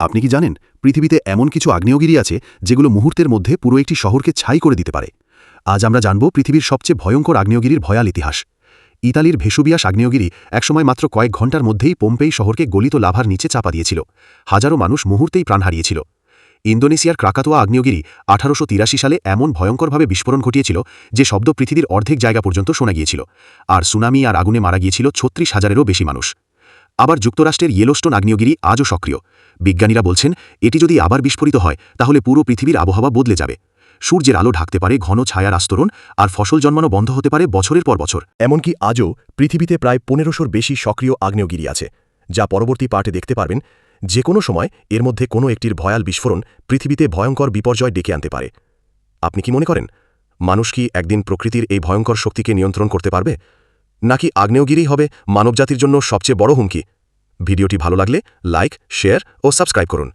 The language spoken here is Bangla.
আপনি কি জানেন, পৃথিবীতে এমন কিছু আগ্নেয়গিরি আছে যেগুলো মুহূর্তের মধ্যে পুরো একটি শহরকে ছাই করে দিতে পারে। আজ আমরা জানব পৃথিবীর সবচেয়ে ভয়ঙ্কর আগ্নেয়গিরির ভয়াল ইতিহাস। ইতালির ভেসুবিয়াস আগ্নেয়গিরি একসময় মাত্র কয়েক ঘণ্টার মধ্যেই পোম্পেই শহরকে গলিত লাভার নিচে চাপা দিয়েছিল। হাজারো মানুষ মুহূর্তেই প্রাণ হারিয়েছিল। ইন্দোনেশিয়ার ক্রাকাতোয়া আগ্নেয়গিরি আঠারোশো তিরাশি সালে এমন ভয়ঙ্করভাবে বিস্ফোরণ ঘটিয়েছিল যে শব্দ পৃথিবীর অর্ধেক জায়গা পর্যন্ত শোনা গিয়েছিল। আর সুনামি আর আগুনে মারা গিয়েছিল ছত্রিশ হাজারেরও বেশি মানুষ। আবার যুক্তরাষ্ট্রের ইয়েলোস্টোন আগ্নেয়গিরি আজও সক্রিয়। বিজ্ঞানীরা বলছেন, এটি যদি আবার বিস্ফোরিত হয়, তাহলে পুরো পৃথিবীর আবহাওয়া বদলে যাবে। সূর্যের আলো ঢাকতে পারে ঘন ছায়ার আস্তরণ, আর ফসল জন্মানো বন্ধ হতে পারে বছরের পর বছর। এমনকি আজও পৃথিবীতে প্রায় পনেরোশোর বেশি সক্রিয় আগ্নেয়গিরি আছে, যা পরবর্তী পার্টে দেখতে পারবেন। যে কোনো সময় এর মধ্যে কোনো একটির ভয়াল বিস্ফোরণ পৃথিবীতে ভয়ঙ্কর বিপর্যয় ডেকে আনতে পারে। আপনি কি মনে করেন, মানুষ কি একদিন প্রকৃতির এই ভয়ঙ্কর শক্তিকে নিয়ন্ত্রণ করতে পারবে? নাকি আগ্নেয়গিরি হবে মানবজাতির জন্য সবচেয়ে বড় হুমকি? ভিডিওটি ভালো লাগলে লাইক, শেয়ার ও সাবস্ক্রাইব করুন।